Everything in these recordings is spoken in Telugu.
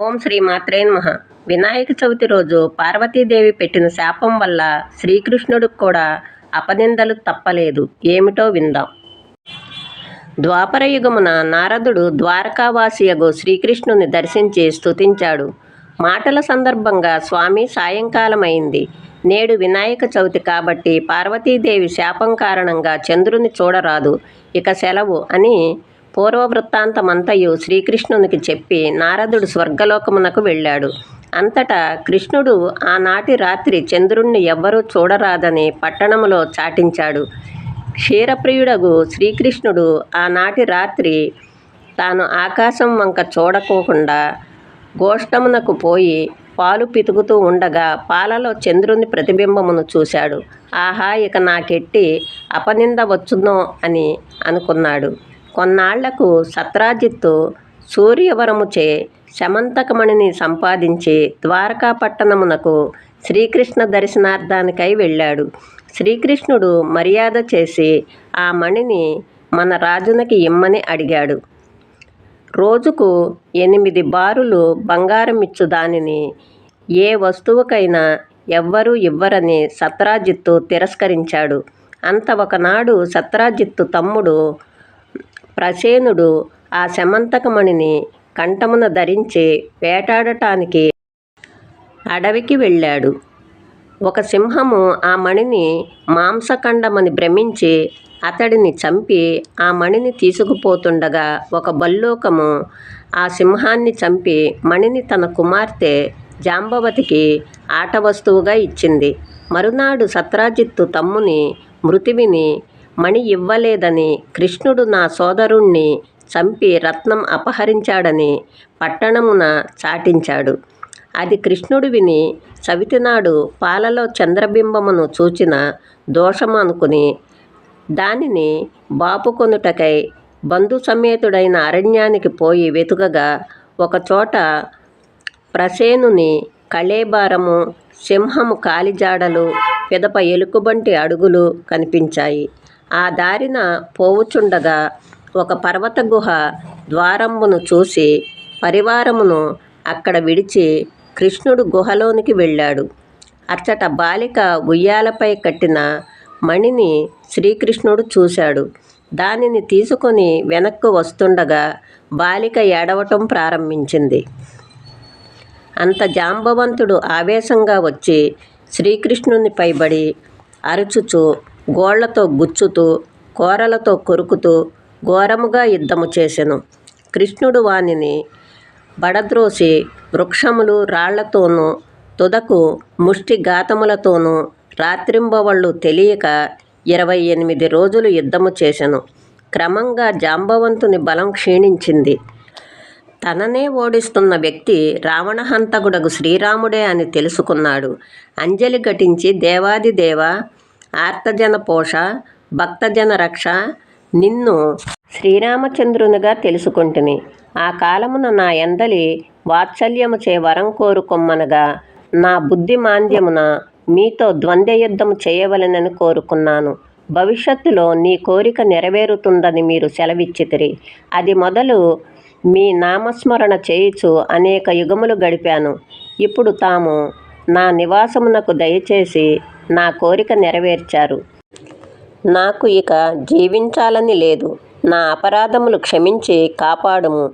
ఓం శ్రీ మాత్రే వినాయక చవితి రోజు పార్వతీదేవి పెట్టిన శాపం వల్ల శ్రీకృష్ణుడికి కూడా అపనిందలు తప్పలేదు. ఏమిటో విందాం. ద్వాపరయుగమున నారదుడు ద్వారకావాసియగు శ్రీకృష్ణుని దర్శించి స్తుతించాడు. మాటల సందర్భంగా స్వామి సాయంకాలమైంది. నేడు వినాయక చవితి కాబట్టి పార్వతీదేవి శాపం కారణంగా చంద్రుని చూడరాదు. ఇక సెలవు అని పూర్వవృత్తాంతమంతయు శ్రీకృష్ణునికి చెప్పి నారదుడు స్వర్గలోకమునకు వెళ్ళాడు. అంతటా కృష్ణుడు ఆనాటి రాత్రి చంద్రుణ్ణి ఎవ్వరూ చూడరాదని పట్టణములో చాటించాడు. క్షీరప్రియుడగు శ్రీకృష్ణుడు ఆనాటి రాత్రి తాను ఆకాశం వంక చూడకోకుండా గోష్టమునకు పోయి పాలు పితుకుతూ ఉండగా పాలలో చంద్రుని ప్రతిబింబమును చూశాడు. ఆహా ఇక నాకెట్టి అపనింద వచ్చునో అని అనుకున్నాడు. కొన్నాళ్ళకు సత్రాజిత్తు సూర్యవరముచే శమంతకమణిని సంపాదించి ద్వారకాపట్టణమునకు శ్రీకృష్ణ దర్శనార్థానికై వెళ్ళాడు. శ్రీకృష్ణుడు మర్యాద చేసి ఆ మణిని మన రాజునకి ఇమ్మని అడిగాడు. రోజుకు ఎనిమిది బారులు బంగారం ఇచ్చు దానిని ఏ వస్తువుకైనా ఎవ్వరూ ఇవ్వరని సత్రాజిత్తు తిరస్కరించాడు. అంత ఒకనాడు సత్రాజిత్తు తమ్ముడు ప్రసేనుడు ఆ శమంతకమణిని కంఠమున ధరించి వేటాడటానికి అడవికి వెళ్ళాడు. ఒక సింహము ఆ మణిని మాంసఖండమని భ్రమించి అతడిని చంపి ఆ మణిని తీసుకుపోతుండగా ఒక బల్లోకము ఆ సింహాన్ని చంపి మణిని తన కుమార్తె జాంబవతికి ఆట వస్తువుగా ఇచ్చింది. మరునాడు సత్రాజిత్తు తమ్ముని మృతి విని మణి ఇవ్వలేదని కృష్ణుడు నా సోదరుణ్ణి చంపి రత్నం అపహరించాడని పట్టణమున చాటించాడు. అది కృష్ణుడు విని చవితినాడు పాలలో చంద్రబింబమును చూచిన దోషము అనుకుని దానిని బాపుకొనుటకై బంధు సమేతుడైన అరణ్యానికి పోయి వెతుకగా ఒకచోట ప్రసేనుని కళేబారము సింహము కాలిజాడలు పిదప ఎలుకబంటి అడుగులు కనిపించాయి. ఆ దారిన పోవుచుండగా ఒక పర్వత గుహ ద్వారంబును చూసి పరివారమును అక్కడ విడిచి కృష్ణుడు గుహలోనికి వెళ్ళాడు. అచ్చట బాలిక ఉయ్యాలపై కట్టిన మణిని శ్రీకృష్ణుడు చూశాడు. దానిని తీసుకొని వెనక్కు వస్తుండగా బాలిక ఏడవటం ప్రారంభించింది. అంత జాంబవంతుడు ఆవేశంగా వచ్చి శ్రీకృష్ణుని పైబడి అరుచుచు గోళ్ళతో గుచ్చుతూ కోరలతో కొరుకుతూ ఘోరముగా యుద్ధము చేసెను. కృష్ణుడు వానిని బడద్రోసి వృక్షములు రాళ్ళతోనూ తుదకు ముష్టి ఘాతములతోనూ రాత్రింబవళ్ళు తెలియక ఇరవై ఎనిమిది రోజులు యుద్ధము చేసెను. క్రమంగా జాంబవంతుని బలం క్షీణించింది. తననే ఓడిస్తున్న వ్యక్తి రావణహంతకుడకు శ్రీరాముడే అని తెలుసుకున్నాడు. అంజలి ఘటించి దేవాది దేవా ఆర్తజన పోష భక్తజన రక్ష నిన్ను శ్రీరామచంద్రునిగా తెలుసుకుంటుని ఆ కాలమున నా ఎందలి వాత్సల్యము చే వరం కోరుకొమ్మనగా నా బుద్ధి మాంద్యమున మీతో ద్వంద్వ యుద్ధము చేయవలెనని కోరుకున్నాను. భవిష్యత్తులో నీ కోరిక నెరవేరుతుందని మీరు సెలవిచ్చితిరి. అది మొదలు మీ నామస్మరణ చేయుచు అనేక యుగములు గడిపాను. ఇప్పుడు తాము నా నివాసమునకు దయచేసి నా కోరిక నెరవేర్చారు. నాకు ఇక జీవించాలని లేదు. నా అపరాధములు క్షమించి కాపాడుము.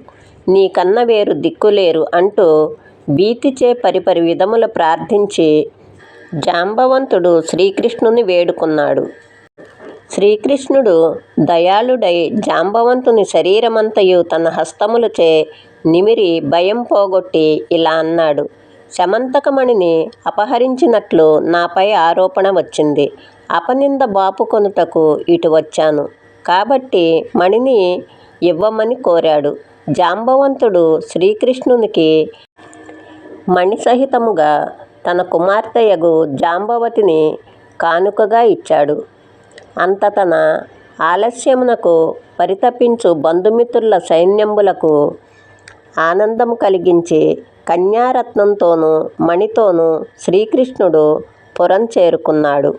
నీకన్న వేరు దిక్కులేరు అంటూ భీతిచే పరిపరి విధముల ప్రార్థించి జాంబవంతుడు శ్రీకృష్ణుని వేడుకున్నాడు. శ్రీకృష్ణుడు దయాళుడై జాంబవంతుని శరీరమంతయు తన హస్తములచే నిమిరి భయం పోగొట్టి ఇలా అన్నాడు. శమంతకమణిని అపహరించినట్లు నాపై ఆరోపణ వచ్చింది. అపనింద బాపుకొనుటకు ఇటు వచ్చాను. కాబట్టి మణిని ఇవ్వమని కోరాడు. జాంబవంతుడు శ్రీకృష్ణునికి మణిసహితముగా తన కుమార్తెయగు జాంబవతిని కానుకగా ఇచ్చాడు. అంత తన ఆలస్యమునకు పరితపించు బంధుమిత్రుల సైన్యంబులకు ఆనందము కలిగించి కన్యారత్నంతోనూ మణితోనూ శ్రీకృష్ణుడు పురం చేరుకున్నాడు.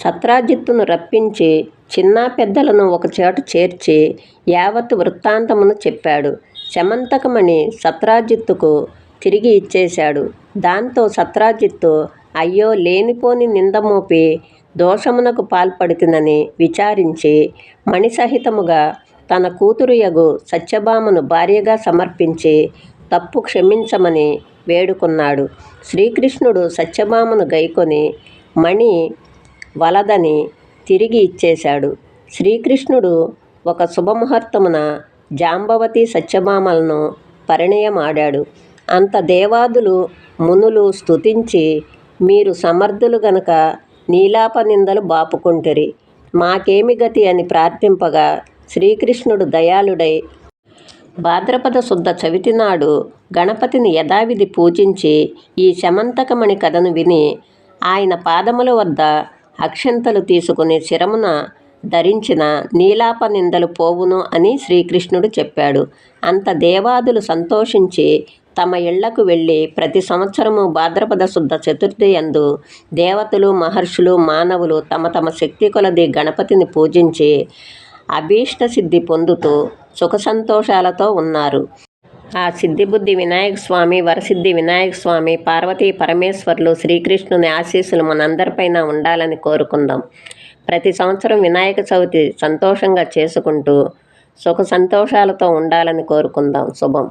సత్రాజిత్తును రప్పించి చిన్నా పెద్దలను ఒకచోట చేర్చి యావత్ వృత్తాంతమును చెప్పాడు. శమంతకమణి సత్రాజిత్తుకు తిరిగి ఇచ్చేశాడు. దాంతో సత్రాజిత్తు అయ్యో లేనిపోని నిందమోపి దోషమునకు పాల్పడుతుందని విచారించి మణిసహితముగా తన కూతురు యగు సత్యభామను భార్యగా సమర్పించి తప్పు క్షమించమని వేడుకున్నాడు. శ్రీకృష్ణుడు సత్యభామను గైకొని మణి వలదని తిరిగి ఇచ్చేశాడు. శ్రీకృష్ణుడు ఒక శుభముహూర్తమున జాంబవతి సత్యభామలను పరిణయమాడాడు. అంత దేవాదులు మునులు స్తుతించి మీరు సమర్థులు గనక నీలాప నిందలు బాపుకుంటురి. మాకేమి గతి అని ప్రార్థింపగా శ్రీకృష్ణుడు దయాళుడై భాద్రపద శుద్ధ చవితి నాడు గణపతిని యథావిధి పూజించి ఈ శమంతకమణి కథను విని ఆయన పాదముల వద్ద అక్షంతలు తీసుకుని శిరమున ధరించిన నీలాప నిందలు పోవును అని శ్రీకృష్ణుడు చెప్పాడు. అంత దేవాదులు సంతోషించి తమ ఇళ్ళకు వెళ్ళి ప్రతి సంవత్సరము భాద్రపద శుద్ధ చతుర్థి యందు దేవతలు మహర్షులు మానవులు తమ తమ శక్తి కొలది గణపతిని పూజించి అభీష్ట సిద్ధి పొందుతూ సుఖ సంతోషాలతో ఉన్నారు. ఆ సిద్ధిబుద్ధి వినాయక స్వామి వరసిద్ధి వినాయక స్వామి పార్వతీ పరమేశ్వర్లు శ్రీకృష్ణుని ఆశీస్సులు మనందరిపైన ఉండాలని కోరుకుందాం. ప్రతి సంవత్సరం వినాయక చవితి సంతోషంగా చేసుకుంటూ సుఖ సంతోషాలతో ఉండాలని కోరుకుందాం. శుభం.